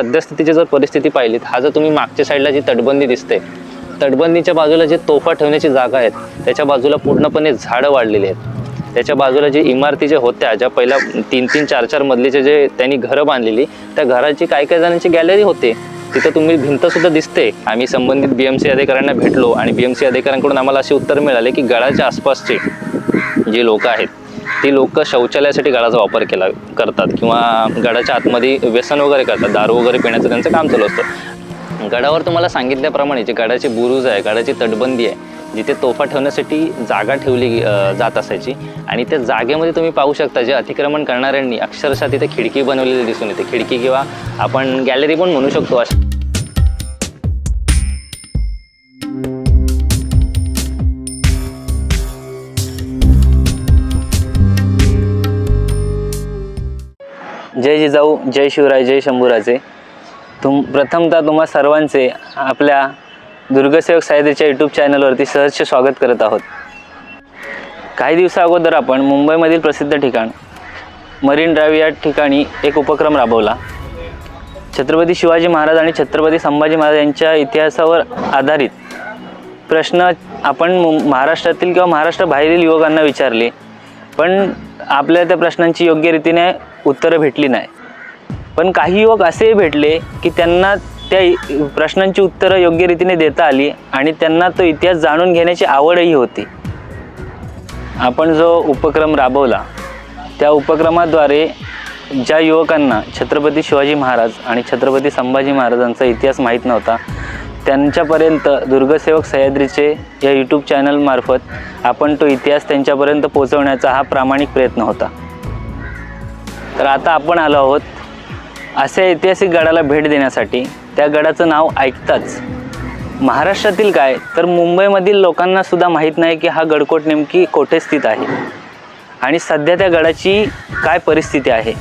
सद्यस्थितीची जर परिस्थिती पाहिलीत हा जर तुम्ही मागच्या साईडला जी तटबंदी दिसते तटबंदीच्या बाजूला जे तोफा ठेवण्याची जागा आहेत त्याच्या बाजूला पूर्णपणे झाडं वाढलेली आहेत. त्याच्या बाजूला जे इमारती जे होत्या ज्या पहिल्या तीन तीन चार चार मधलीचे जे त्यांनी घरं बांधलेली त्या घराची काही काही जणांची गॅलरी होते. तिथं तुम्ही भिंतसुद्धा दिसते. आम्ही संबंधित बी एम सी अधिकाऱ्यांना भेटलो आणि बी एम सी अधिकाऱ्यांकडून आम्हाला असे उत्तर मिळाले की गळाच्या आसपासचे जे लोक आहेत ती लोक शौचालयासाठी गडाचा वापर केला करतात किंवा गडाच्या आतमध्ये व्यसन वगैरे करतात दारू वगैरे पिण्याचं त्यांचं काम चालू असतं. गडावर तुम्हाला सांगितल्याप्रमाणे जे गडाचे बुरुज आहे गडाची तटबंदी आहे जिथे तोफा ठेवण्यासाठी जागा ठेवली जात असायची आणि त्या जागेमध्ये तुम्ही पाहू शकता जे अतिक्रमण करणाऱ्यांनी अक्षरशः तिथे खिडकी बनवलेली दिसून येते. खिडकी किंवा आपण गॅलरी पण म्हणू शकतो अशा जय जिजाऊ जय शिवराय जय शंभूराजे. तुम प्रथमतः तुम्हा सर्वांचे आपल्या दुर्गसेवक साहित्याच्या यूट्यूब चॅनलवरती सहर्ष स्वागत करत आहोत. काही दिवसा अगोदर आपण मुंबईमधील प्रसिद्ध ठिकाण मरीन ड्राईव्ह या ठिकाणी एक उपक्रम राबवला. छत्रपती शिवाजी महाराज आणि छत्रपती संभाजी महाराज यांच्या इतिहासावर आधारित प्रश्न आपण मु- महाराष्ट्रातील किंवा महाराष्ट्र बाहेरील युवकांना विचारले. पण आपल्या त्या प्रश्नांची योग्य रीतीने उत्तरं भेटली नाही. पण काही युवक असेही भेटले की त्यांना त्या प्रश्नांची उत्तरं योग्य रीतीने देता आली आणि त्यांना तो इतिहास जाणून घेण्याची आवडही होती. आपण जो उपक्रम राबवला त्या उपक्रमाद्वारे ज्या युवकांना छत्रपती शिवाजी महाराज आणि छत्रपती संभाजी महाराजांचा इतिहास माहीत नव्हता त्यांच्यापर्यंत दुर्गसेवक सह्याद्रीचे या यूट्यूब चॅनलमार्फत आपण तो इतिहास त्यांच्यापर्यंत पोचवण्याचा हा प्रामाणिक प्रयत्न होता. तर आता आपण आलो आहोत अशा ऐतिहासिक गडाला भेट देण्यासाठी. त्या गडाचं नाव ऐकताच. महाराष्ट्रातील काय? तर मुंबईमधील लोकांना सुद्धा माहीत नाही की हा गडकोट नेमकी कोठे स्थित आहे? आणि सध्या त्या गडाची काय परिस्थिती आहे?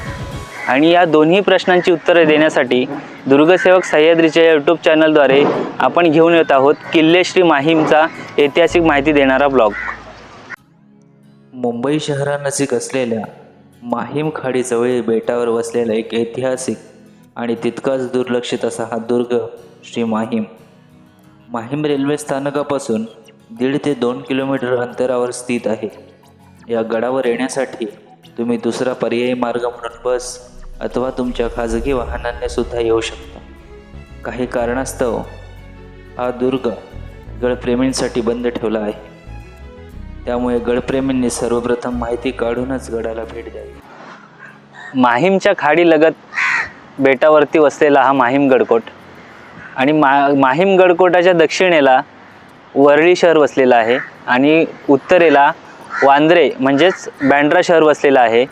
आणि या दोन्ही प्रश्नांची उत्तरे देण्यासाठी दुर्गसेवक सह्याद्रीच्या या यूट्यूब चॅनलद्वारे आपण घेऊन येत आहोत किल्ले श्री माहीमचा ऐतिहासिक माहिती देणारा ब्लॉग. मुंबई शहरानजीक असलेल्या माहीम खाडीजवळील बेटावर वसलेला एक ऐतिहासिक आणि तितकाच दुर्लक्षित असा हा दुर्ग श्री माहीम. माहीम रेल्वे स्थानकापासून दीड ते दोन किलोमीटर अंतरावर स्थित आहे. या गडावर येण्यासाठी तुम्ही दुसरा पर्यायी मार्ग म्हणून बस अथवा तुमच्या खाजगी वाहनांनी सुद्धा येऊ शकता. काही कारणास्तव हा दुर्ग गडप्रेमींसाठी बंद ठेवला आहे. त्यामुळे गडप्रेमींनी सर्वप्रथम माहिती काढूनच गडाला भेट द्यावी. माहीमच्या खाडीलगत बेटावरती वसलेला हा माहीम गडकोट आणि मा माहीम गडकोटाच्या दक्षिणेला वरळी शहर वसलेलं आहे आणि उत्तरेला वांद्रे म्हणजेच बँड्रा शहर वसलेलं आहे.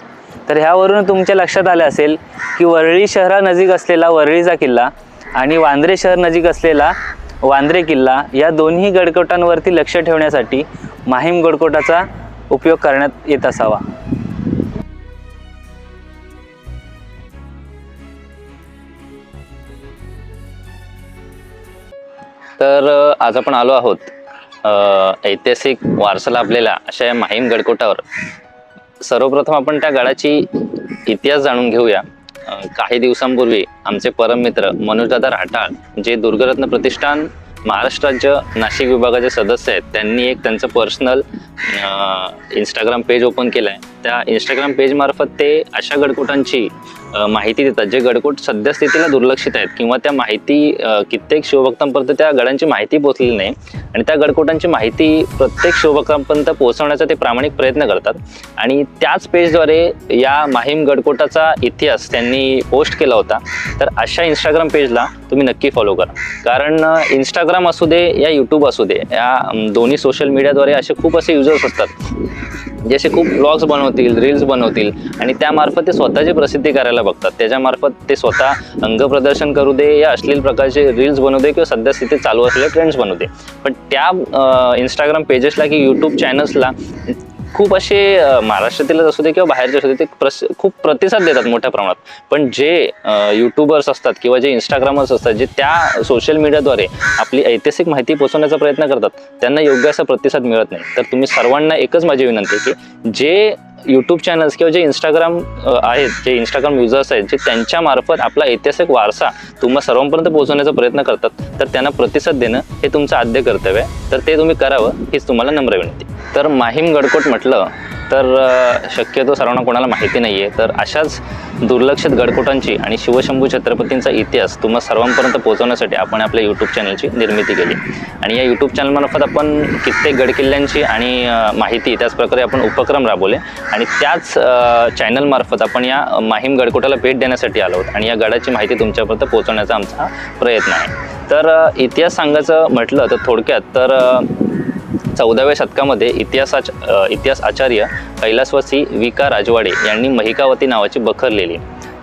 तर ह्यावरून तुमच्या लक्षात आलं असेल की वरळी शहरानजीक असलेला वरळीचा किल्ला आणि वांद्रे शहर नजीक असलेला वांद्रे किल्ला या दोन्ही गडकोटांवरती लक्ष ठेवण्यासाठी माहीम गडकोटाचा उपयोग करण्यात येत असावा. तर आज आपण आलो आहोत ऐतिहासिक वारसा लाभलेल्या अशा या माहीम गडकोटावर. सर्वप्रथम आपण त्या गडाची इतिहास जाणून घेऊया. काही दिवसांपूर्वी आमचे परममित्र मनोजदादा राठाळ जे दुर्गरत्न प्रतिष्ठान महाराष्ट्र राज्य नाशिक विभागाचे सदस्य आहेत त्यांनी एक त्यांचं पर्सनल इंस्टाग्राम पेज ओपन केलं आहे त्या इंस्टाग्राम पेजमार्फत ते अशा गडकोटांची माहिती देतात जे गडकोट सद्यस्थितीला दुर्लक्षित आहेत किंवा त्या माहिती कित्येक शिवभक्तांपर्यंत त्या गडांची माहिती पोहोचलेली नाही आणि त्या गडकोटांची माहिती प्रत्येक शिवभक्तांपर्यंत पोहोचवण्याचा ते प्रामाणिक प्रयत्न करतात. आणि त्याच पेजद्वारे या माहीम गडकोटाचा इतिहास त्यांनी पोस्ट केला होता. तर अशा इंस्टाग्राम पेजला तुम्ही नक्की फॉलो करा. कारण इंस्टाग्राम असू दे या यूट्यूब असू दे या दोन्ही सोशल मीडियाद्वारे असे खूप असे युजर्स असतात. जे असे खूप ब्लॉग्स बनवतील रील्स बनवतील आणि त्यामार्फत ते स्वतःची प्रसिद्धी करायला बघतात. त्याच्यामार्फत ते स्वतः अंगप्रदर्शन करू दे या अश्लील प्रकारचे रील्स बनवू दे किंवा सध्या स्थितीत चालू असलेले ट्रेंड्स बनवू दे. पण त्या इंस्टाग्राम पेजेसला की यूट्यूब चॅनल्सला खूप असे महाराष्ट्रातीलच असू दे किंवा बाहेरचे असू दे ते प्रस खूप प्रतिसाद देतात मोठ्या प्रमाणात. पण जे यूट्यूबर्स असतात किंवा जे इंस्टाग्रामर्स असतात जे त्या सोशल मीडियाद्वारे आपली ऐतिहासिक माहिती पोहोचवण्याचा प्रयत्न करतात त्यांना योग्य असा प्रतिसाद मिळत नाही. तर तुम्ही सर्वांना एकच माझी विनंती आहे की जे यूट्यूब चॅनल्स किंवा जे इंस्टाग्राम आहेत जे इंस्टाग्राम युजर्स आहेत जे त्यांच्या मार्फत आपला ऐतिहासिक वारसा तुम्हा सर्वांपर्यंत पोहोचवण्याचा प्रयत्न करतात तर त्यांना प्रतिसाद देणं हे तुमचं आद्य कर्तव्य आहे. तर ते तुम्ही करावं हीच तुम्हाला नम्र विनंती. तर माहीम गडकोट म्हटलं तर शक्यतो सर्वांना कोणाला माहिती नाही आहे तर अशाच दुर्लक्षित गडकोटांची आणि शिवशंभू छत्रपतींचा इतिहास तुम्हा सर्वांपर्यंत पोहोचवण्यासाठी आपण आपल्या यूट्यूब चॅनलची निर्मिती केली. आणि या यूट्यूब चॅनलमार्फत आपण कित्येक गडकिल्ल्यांची आणि माहिती त्याचप्रकारे आपण उपक्रम राबवले. आणि त्याच चॅनलमार्फत आपण या माहीम गडकोटाला भेट देण्यासाठी आलो आहोत. आणि या गडाची माहिती तुमच्यापर्यंत पोहोचवण्याचा आमचा प्रयत्न आहे. तर इतिहास सांगायचं म्हटलं तर थोडक्यात तर चौदाव्या शतकामध्ये इतिहासाच इतिहास आचार्य कैलासवासी विका राजवाडे यांनी महिकावती नावाची बखर लिहिली.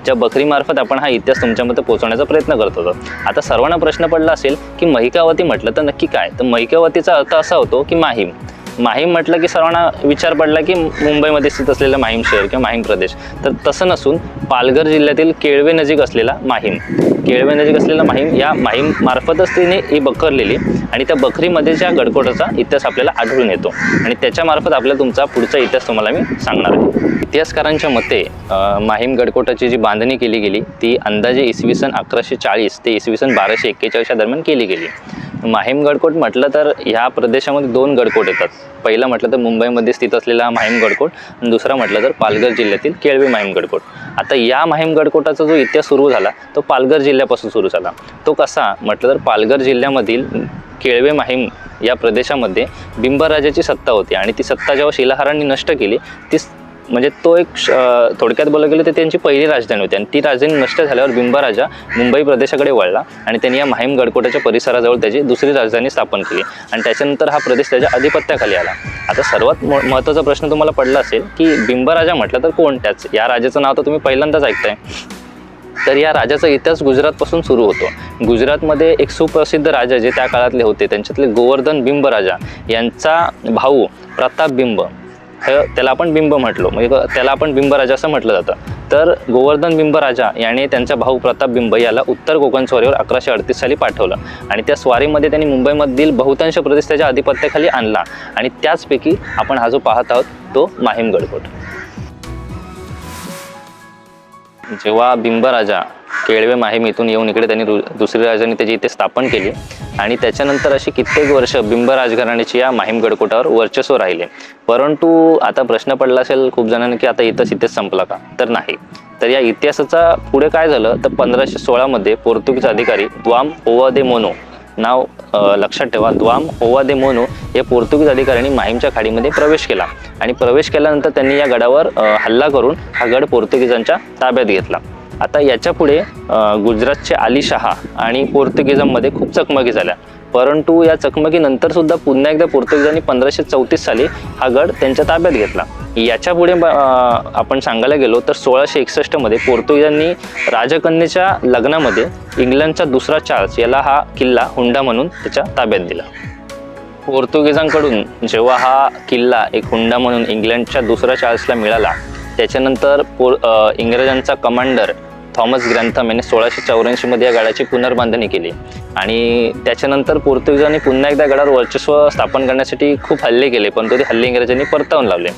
ज्या बखरीमार्फत आपण हा इतिहास तुमच्यामध्ये पोहोचवण्याचा प्रयत्न करत होतो. आता सर्वांना प्रश्न पडला असेल की महिकावती म्हटलं तर नक्की काय? तर महिकावतीचा अर्थ असा होतो की माहीम. माहीम म्हटलं की सर्वांना विचार पडला की मुंबईमध्ये स्थित असलेलं माहीम शहर किंवा माहीम प्रदेश. तर तसं नसून पालघर जिल्ह्यातील केळवे नजीक असलेला माहीम. केळवे नजीक असलेला माहीम या माहीम मार्फतच तिने ही बखरलेली आणि त्या बखरीमध्ये ज्या गडकोटाचा इतिहास आपल्याला आढळून येतो. आणि त्याच्यामार्फत आपल्याला तुमचा पुढचा इतिहास तुम्हाला मी सांगणार आहे. इतिहासकारांच्या मते माहीम गडकोटाची जी बांधणी केली गेली ती अंदाजे इसवी सन अकराशे चाळीस ते इसवी सन बाराशे एक्केचाळीसच्या दरम्यान केली गेली. माहीम गडकोट म्हटलं तर ह्या प्रदेशामध्ये दोन गडकोट येतात. पहिलं म्हटलं तर मुंबईमध्ये स्थित असलेला माहीम गडकोट आणि दुसरा म्हटलं तर पालघर जिल्ह्यातील केळवे माहीम गडकोट आता या माहीम गडकोटाचा जो इतिहास सुरू झाला तो पालघर जिल्ह्यापासून सुरू झाला. तो कसा? म्हटलं तर पालघर जिल्ह्यामधील केळवे माहीम या प्रदेशामध्ये बिंबराजाची सत्ता होती आणि ती सत्ता जेव्हा शिलाहारांनी नष्ट केली ती म्हणजे तो एक श- थोडक्यात बोलायला गेलं तर त्यांची पहिली राजधानी होती. आणि ती राजधानी नष्ट झाल्यावर बिंबराजा मुंबई प्रदेशाकडे वळला आणि त्यांनी या माहीम गडकोटाच्या परिसराजवळ त्याची दुसरी राजधानी स्थापन केली. आणि त्याच्यानंतर हा प्रदेश त्याच्या अधिपत्याखाली आला. आता सर्वात महत्त्वाचा प्रश्न तुम्हाला पडला असेल की बिंबराजा म्हटलं तर कोण? त्याच या राजाचं नाव तर तुम्ही पहिल्यांदाच ऐकताय. तर या राजाचा इतिहास गुजरातपासून सुरू होतो. गुजरातमध्ये एक सुप्रसिद्ध राजा जे त्या काळातले होते त्यांच्यातले गोवर्धन बिंब राजा यांचा भाऊ प्रताप बिंब त्याला आपण बिंब म्हटलो. म्हणजे त्याला आपण बिंबराजा असं म्हटलं जातं. तर गोवर्धन बिंबराजा याने त्यांचा भाऊ प्रताप बिंब याला उत्तर कोकण स्वारीवर अकराशे अडतीस साली पाठवलं. आणि त्या स्वारीमध्ये त्यांनी मुंबईमधील बहुतांश प्रदेश त्याच्या अधिपत्याखाली आणला. आणि त्याचपैकी आपण हा जो पाहत आहोत तो माहीम गडकोट. जेव्हा बिंबराजा केळवे माहीम इथून येऊन इकडे त्यांनी रु- दुसरी राजधानी त्याची इथे स्थापन केली आणि त्याच्यानंतर अशी कित्येक वर्ष बिंब राजघराण्याची या माहीम गडकोटावर वर्चस्व राहिले. परंतु आता प्रश्न पडला असेल खूप जणांना की आता इथंच इथेच संपला का? तर नाही. तर या इतिहासाचा पुढे काय झालं? तर पंधराशे सोळामध्ये पोर्तुगीज अधिकारी द्वाम ओवा दे मोनो नाव लक्षात ठेवा. द्वाम ओवा दे मोनो या पोर्तुगीज अधिकाऱ्यांनी माहीमच्या खाडीमध्ये प्रवेश केला. आणि प्रवेश केल्यानंतर त्यांनी या गडावर हल्ला करून हा गड पोर्तुगीजांच्या ताब्यात घेतला. आता याच्यापुढे गुजरातचे आली शहा आणि पोर्तुगीजांमध्ये खूप चकमकी झाल्या. परंतु या चकमकीनंतर सुद्धा पुन्हा एकदा पोर्तुगीजांनी पंधराशे चौतीस साली हा गड त्यांच्या ताब्यात घेतला. याच्यापुढे ब- आपण सांगायला गेलो तर सोळाशे एकसष्टमध्ये पोर्तुगीजांनी राजकन्येच्या लग्नामध्ये इंग्लंडचा दुसरा चार्ल्स याला हा किल्ला हुंडा म्हणून त्याच्या ताब्यात दिला. पोर्तुगीजांकडून जेव्हा हा किल्ला एक हुंडा म्हणून इंग्लंडच्या दुसऱ्या चार्ल्सला मिळाला त्याच्यानंतर पोर इंग्रजांचा कमांडर थॉमस ग्रँथम याने सोळाशे चौऱ्याऐंशीमध्ये या गडाची पुनर्बांधणी केली. आणि त्याच्यानंतर पोर्तुगीजांनी पुन्हा एकदा गडावर वर्चस्व स्थापन करण्यासाठी खूप हल्ले केले परंतु ते हल्ले इंग्रजांनी परतावून लावले.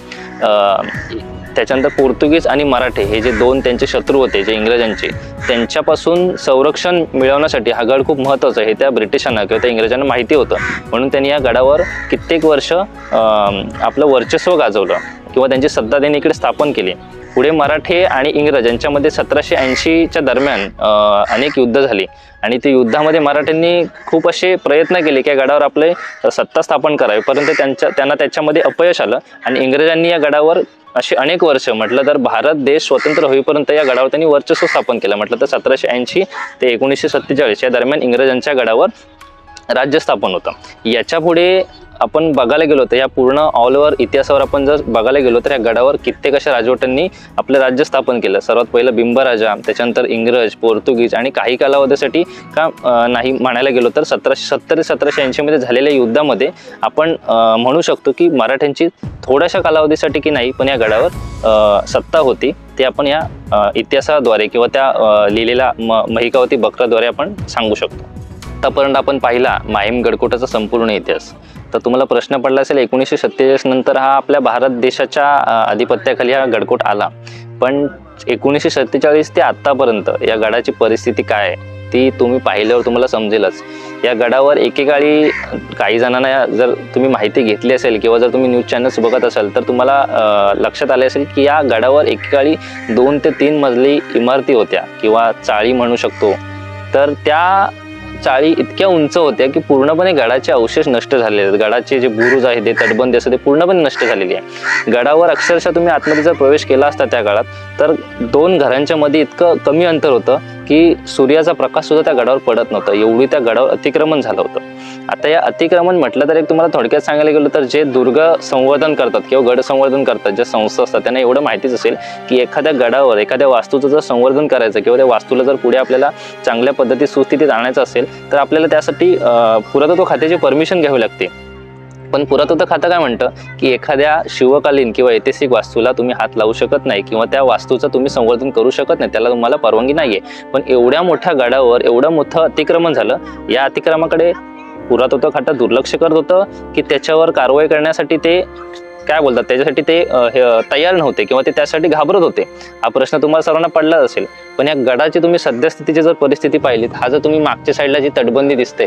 त्याच्यानंतर पोर्तुगीज आणि मराठे हे जे दोन त्यांचे शत्रू होते जे इंग्रजांचे त्यांच्यापासून संरक्षण मिळवण्यासाठी हा गड खूप महत्त्वाचा आहे हे त्या ब्रिटिशांना किंवा त्या इंग्रजांना माहिती होतं. म्हणून त्यांनी या गडावर कित्येक वर्ष आपलं वर्चस्व गाजवलं. किंवा त्यांची सत्ता त्यांनी इकडे स्थापन केली. पुढे मराठे आणि इंग्रज यांच्यामध्ये सतराशे ऐंशीच्या दरम्यान अनेक युद्ध झाली. आणि ते युद्धामध्ये मराठ्यांनी खूप असे प्रयत्न केले की या गडावर आपले सत्ता स्थापन करावी. परंतु त्यांच्या त्यांना त्याच्यामध्ये अपयश आलं आणि इंग्रजांनी या गडावर असे अनेक वर्ष म्हटलं तर भारत देश स्वतंत्र होईपर्यंत या गडावर त्यांनी वर्चस्व स्थापन केलं. म्हटलं तर सतराशे ऐंशी ते एकोणीसशे सत्तेचाळीस या दरम्यान इंग्रजांच्या गडावर राज्य स्थापन होतं. याच्यापुढे आपण बघायला गेलो तर या पूर्ण ऑल ओव्हर इतिहासावर आपण जर बघायला गेलो तर या गडावर कित्येक अशा राजवटांनी आपलं राज्य स्थापन केलं. सर्वात पहिलं बिंबराजा त्याच्यानंतर इंग्रज पोर्तुगीज आणि काही कालावधीसाठी का नाही म्हणायला गेलो तर सतराशे सत्तर सतराशे ऐंशीमध्ये झालेल्या युद्धामध्ये आपण म्हणू शकतो की मराठ्यांची थोड्याशा कालावधीसाठी की नाही पण या गडावर सत्ता होती. ते आपण या इतिहासाद्वारे किंवा त्या लिहिलेल्या म महिकावती बकराद्वारे आपण सांगू शकतो. आत्तापर्यंत आपण पाहिला माहीम गडकोटाचा संपूर्ण इतिहास. तर तुम्हाला प्रश्न पडला असेल एकोणीसशे सत्तेचाळीस नंतर हा आपल्या भारत देशाच्या आधिपत्याखाली अधिपत्याखाली हा गडकोट आला. पण एकोणीसशे सत्तेचाळीस ते आत्तापर्यंत या गडाची परिस्थिती काय आहे ती तुम्ही पाहिल्यावर तुम्हाला समजेलच. या गडावर एकेकाळी काही जणांना जर तुम्ही माहिती घेतली असेल किंवा जर तुम्ही न्यूज चॅनल्स बघत असाल तर तुम्हाला लक्षात आले असेल की या गडावर एकेकाळी दोन ते तीन मजली इमारती होत्या किंवा चाळी म्हणू शकतो. तर त्या चाळी इतक्या उंच होत्या की पूर्णपणे गडाचे अवशेष नष्ट झालेले आहेत. गडाचे जे बुरुज आहे ते तटबंदी असं ते पूर्णपणे नष्ट झालेली आहे. गडावर अक्षरशः तुम्ही आतमध्ये जर प्रवेश केला असता त्या काळात तर दोन घरांच्या मध्ये इतकं कमी अंतर होतं की सूर्याचा प्रकाश सुद्धा त्या गडावर पडत नव्हता. एवढी त्या गडावर अतिक्रमण झालं होतं. आता या अतिक्रमण म्हटलं तर एक तुम्हाला थोडक्यात सांगायला गेलं तर जे दुर्ग संवर्धन करतात किंवा गड संवर्धन करतात ज्या संस्था असतात त्यांना एवढं माहितीच असेल की एखाद्या गडावर एखाद्या वास्तूचं जर संवर्धन करायचं किंवा त्या वास्तूला जर पुढे आपल्याला चांगल्या पद्धतीत सुस्थितीत आणायचं असेल तर आपल्याला त्यासाठी पुरातत्व खात्याची परमिशन घ्यावी लागते. पण पुरातत्व खातं काय म्हणतं? की एखाद्या शिवकालीन किंवा ऐतिहासिक वास्तूला तुम्ही हात लावू शकत नाही किंवा त्या वास्तूचं तुम्ही संवर्धन करू शकत नाही त्याला तुम्हाला परवानगी नाही आहे पण एवढ्या मोठ्या गडावर एवढं मोठं अतिक्रमण झालं या अतिक्रमाकडे पुरात होतं खातं दुर्लक्ष करत होतं की त्याच्यावर कारवाई करण्यासाठी ते काय बोलतात त्याच्यासाठी ते हे, तयार नव्हते किंवा ते त्यासाठी घाबरत होते. हा प्रश्न तुम्हाला सर्वांना पडलाच असेल. पण या गडाची तुम्ही सद्यस्थितीची जर परिस्थिती पाहिलीत हा जर तुम्ही मागच्या साईडला जी तटबंदी दिसते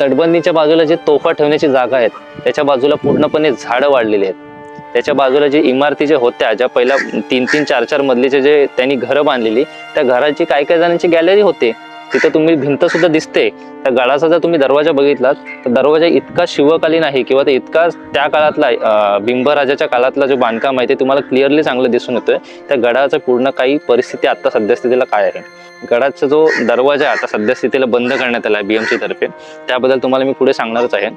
तटबंदीच्या बाजूला जे तोफा ठेवण्याची जागा आहेत त्याच्या बाजूला पूर्णपणे झाडं वाढलेली आहेत. त्याच्या बाजूला जे इमारती ज्या होत्या ज्या पहिल्या तीन तीन चार चार मधलीचे जे त्यांनी घरं बांधलेली त्या घराची काय काय जणांची गॅलरी होते. तिथं तुम्ही भिंत सुद्धा दिसते. त्या गडाचा जर तुम्ही दरवाजा बघितलात तर दरवाजा इतका शिवकालीन आहे किंवा ते इतका त्या काळातला बिंबराजाच्या काळातला जो बांधकाम आहे ते तुम्हाला क्लिअरली चांगलं दिसून येतोय. त्या गडाचं पूर्ण काही परिस्थिती आता सद्यस्थितीला काय आहे? गडाचा जो दरवाजा आहे आता सद्यस्थितीला बंद करण्यात आला आहे बीएमसी तर्फे. त्याबद्दल तुम्हाला मी पुढे सांगणारच आहे.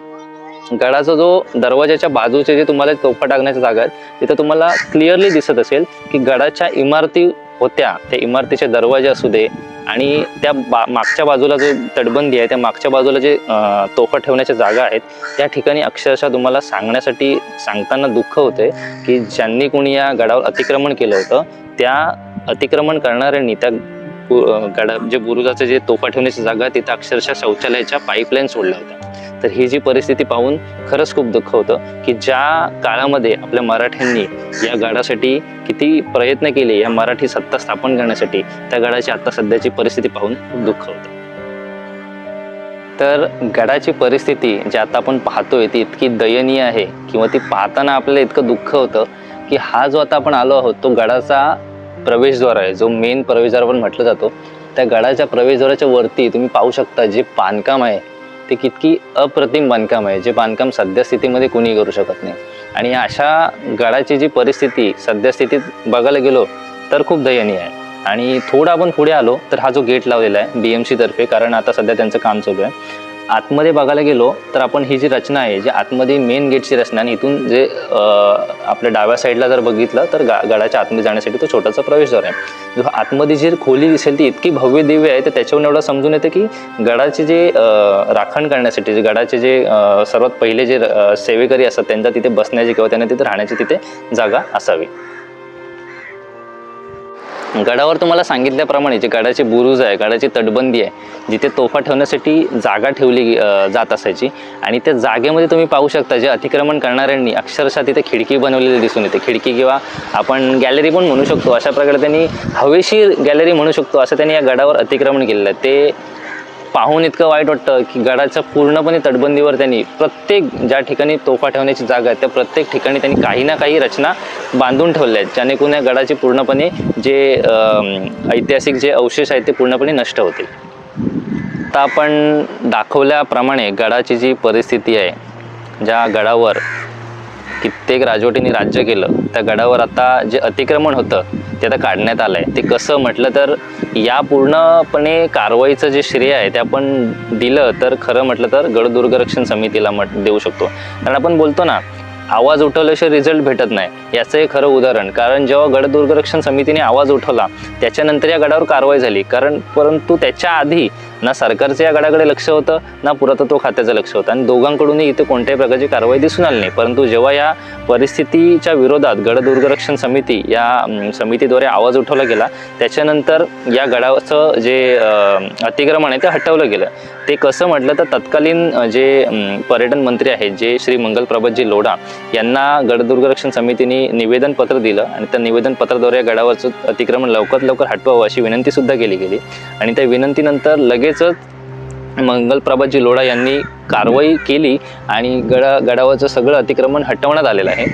गडाचा जो दरवाजाच्या बाजूचे जे तुम्हाला तोफा टाकण्याच्या जागा आहेत तिथं तुम्हाला क्लिअरली दिसत असेल की गडाच्या इमारती होत्या त्या इमारतीचे दरवाजे असू दे आणि त्या बा मागच्या बाजूला जे तटबंदी आहे त्या मागच्या बाजूला जे अं, तोफा ठेवण्याच्या जागा आहेत त्या ठिकाणी अक्षरशः तुम्हाला सांगण्यासाठी सांगताना दुःख होते की ज्यांनी कोणी या गडावर अतिक्रमण केलं होतं त्या अतिक्रमण करणाऱ्यांनी त्या गडा जे बुरुजाचं जे तोफा ठेवण्याची जागा तिथं अक्षरशः शौचालयाच्या पाईपलाईन सोडल्या होत्या. तर ही जी परिस्थिती पाहून खरंच खूप दुःख होतं की ज्या काळामध्ये आपल्या मराठ्यांनी या गडासाठी किती प्रयत्न केले या मराठी सत्ता स्थापन करण्यासाठी त्या गडाची आता सध्याची परिस्थिती पाहून खूप दुःख होतं. तर गडाची परिस्थिती जी आता आपण पाहतोय ती इतकी दयनीय आहे किंवा ती पाहताना आपल्याला इतकं दुःख होतं की हा जो आता आपण आलो आहोत तो गडाचा प्रवेशद्वार आहे. जो मेन प्रवेशद्वार पण म्हटलं जातो त्या गडाच्या प्रवेशद्वाराच्या वरती तुम्ही पाहू शकता जे बांधकाम आहे ते कितकी अप्रतिम बांधकाम आहे. जे बांधकाम सद्यस्थितीमध्ये कोणी करू शकत नाही. आणि अशा गडाची जी परिस्थिती सद्यस्थितीत बघायला गेलो तर खूप दयनीय आहे. आणि थोडं आपण पुढे आलो तर हा जो गेट लावलेला आहे बी एम सी तर्फे कारण आता सध्या त्यांचं काम चालू आहे. आतमध्ये बघायला गेलो तर आपण ही जी रचना आहे जी आतमध्ये मेन गेटची रचना आणि इथून जे आपल्या डाव्या साईडला जर बघितलं तर गा आतमध्ये जाण्यासाठी तो छोटासा प्रवेशद्वार आहे. जो आतमध्ये जी खोली दिसेल ती इतकी भव्य दिव्य आहे तर त्याच्यावरून एवढं समजून येतं की गडाचे जे राखण करण्यासाठी जे गडाचे जे सर्वात पहिले जे सेवेकरी असतात त्यांचा तिथे बसण्याची किंवा त्यांना तिथे राहण्याची तिथे जागा असावी. गडावर तुम्हाला सांगितल्याप्रमाणे जे गडाचे बुरुज आहे गडाची तटबंदी आहे जिथे तोफा ठेवण्यासाठी जागा ठेवली जात असायची. आणि त्या जागेमध्ये तुम्ही पाहू शकता जे अतिक्रमण करणाऱ्यांनी अक्षरशः तिथे खिडकी बनवलेली दिसून येते. खिडकी किंवा आपण गॅलरी पण म्हणू शकतो अशा प्रकारे त्यांनी हवेशीर गॅलरी म्हणू शकतो असं त्यांनी या गडावर अतिक्रमण केलेलं आहे. ते पाहून इतकं वाईट वाटतं की गडाच्या पूर्णपणे तटबंदीवर त्यांनी प्रत्येक ज्या ठिकाणी तोफा ठेवण्याची जागा आहे त्या प्रत्येक ठिकाणी त्यांनी काही ना काही रचना बांधून ठेवल्या आहेत जेणेकरून या गडाची पूर्णपणे जे ऐतिहासिक जे अवशेष आहेत ते पूर्णपणे नष्ट होतील. आता आपण दाखवल्याप्रमाणे गडाची जी परिस्थिती आहे ज्या गडावर कित्येक राजवटींनी राज्य केलं. त्या गडावर आता जे अतिक्रमण होतं ते आता काढण्यात आलं आहे ते कसं? म्हटलं तर या पूर्णपणे कारवाईचं जे श्रेय आहे ते आपण दिलं तर खरं म्हटलं तर गडदुर्गरक्षण समितीला म्हट देऊ शकतो. कारण आपण बोलतो ना आवाज उठवल्याशिवाय रिझल्ट भेटत नाही. याचं हे खरं उदाहरण. कारण जेव्हा गडदुर्गरक्षण समितीने आवाज उठवला त्याच्यानंतर या गडावर कारवाई झाली. कारण परंतु त्याच्या आधी ना सरकारचं या गडाकडे लक्ष होतं ना पुरातत्व खात्याचं लक्ष होतं. आणि दोघांकडूनही इथे कोणत्याही प्रकारची कारवाई दिसून आली नाही. परंतु जेव्हा या परिस्थितीच्या विरोधात गडदुर्गरक्षण समिती या समितीद्वारे आवाज उठवला गेला त्याच्यानंतर या गडाचं जे अतिक्रमण आहे ते हटवलं गेलं. ते कसं म्हटलं तर तत्कालीन जे पर्यटन मंत्री आहेत जे श्री मंगल प्रभातजी लोढा यांना गडदुर्गरक्षण समितीने निवेदन पत्र दिलं आणि त्या निवेदन पत्राद्वारे या गडावरचं अतिक्रमण लवकरात लवकर हटवावं अशी विनंती सुद्धा केली गेली. आणि त्या विनंतीनंतर लगेच लगेचच मंगल प्रभाजी लोढा यांनी कारवाई केली आणि गडा गडावरचं सगळं अतिक्रमण हटवण्यात आलेलं आहे.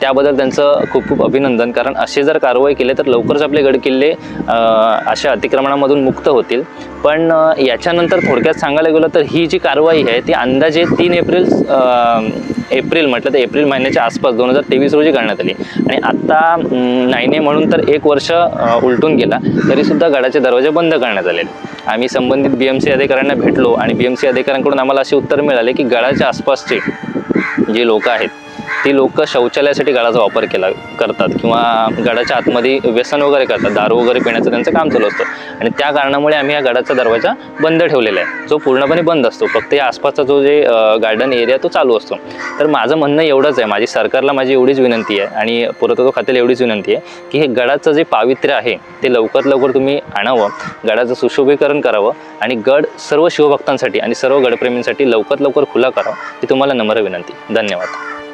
त्याबद्दल त्यांचं खूप खूप अभिनंदन. कारण असे जर कारवाई केले तर लवकरच आपले गडकिल्ले अशा अतिक्रमणामधून मुक्त होतील. पण याच्यानंतर थोडक्यात सांगायला गेलं तर ही जी कारवाई आहे ती अंदाजे तीन एप्रिल एप्रिल म्हटलं तर एप्रिल महिन्याच्या आसपास दोन हजार तेवीस रोजी करण्यात आली. आणि आत्ता नाईने म्हणून तर एक वर्ष उलटून गेला तरीसुद्धा गडाचे दरवाजे बंद करण्यात आले आम्ही संबंधित बी एम सी अधिकाऱ्यांना भेटलो आणि बी एम सी अधिकाऱ्यांकडून आम्हाला असे उत्तर मिळाले की गडाच्या आसपासचे जे लोक आहेत ती लोक शौचालयासाठी गडाचा वापर केला करतात किंवा गडाच्या आतमध्ये व्यसन वगैरे करतात दारू वगैरे पिण्याचं त्यांचं काम चालू असतं. आणि त्या कारणामुळे आम्ही या गडाचा दरवाजा बंद ठेवलेला आहे. जो पूर्णपणे बंद असतो. फक्त या आसपासचा जो जे गार्डन एरिया तो चालू असतो. तर माझं म्हणणं एवढंच आहे. माझी सरकारला माझी एवढीच विनंती आहे आणि पुरातत्व खात्याला एवढीच विनंती आहे की हे गडाचं जे पावित्र्य आहे ते लवकरात लवकर तुम्ही आणावं. गडाचं सुशोभीकरण करावं आणि गड सर्व शिवभक्तांसाठी आणि सर्व गडप्रेमींसाठी लवकरात लवकर खुला करावा ही तुम्हाला नम्र विनंती. धन्यवाद.